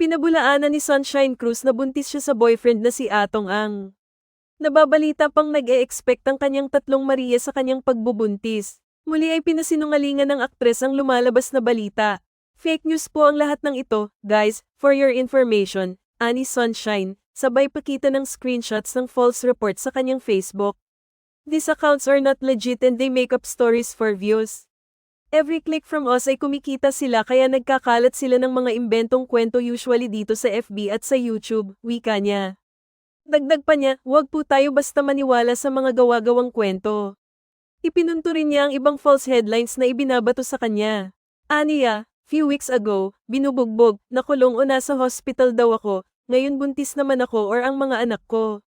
Pinabulaanan ni Sunshine Cruz na buntis siya sa boyfriend na si Atong Ang. Nababalita pang nag-e-expect ang kanyang tatlong Maria sa kanyang pagbubuntis. Muli ay pinasinungalingan ng aktres ang lumalabas na balita. Fake news po ang lahat ng ito, guys, for your information, ani Sunshine, sabay pakita ng screenshots ng false report sa kanyang Facebook. These accounts are not legit and they make up stories for views. Every click from us ay kumikita sila kaya nagkakalat sila ng mga imbentong kwento usually dito sa FB at sa YouTube, wika niya. Dagdag pa niya, huwag po tayo basta maniwala sa mga gawa-gawang kwento. Ipinunto rin niya ang ibang false headlines na ibinabato sa kanya. Aniya, few weeks ago, binubugbog, nakulong o nasa hospital daw ako, ngayon buntis naman ako or ang mga anak ko.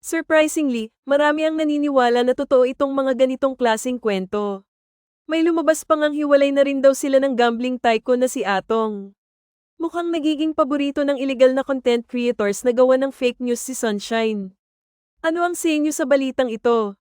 Surprisingly, marami ang naniniwala na totoo itong mga ganitong klasing kwento. May lumabas pang ang hiwalay na rin daw sila ng gambling tycoon na si Atong. Mukhang nagiging paborito ng illegal na content creators na gawa ng fake news si Sunshine. Ano ang sa sa balitang ito?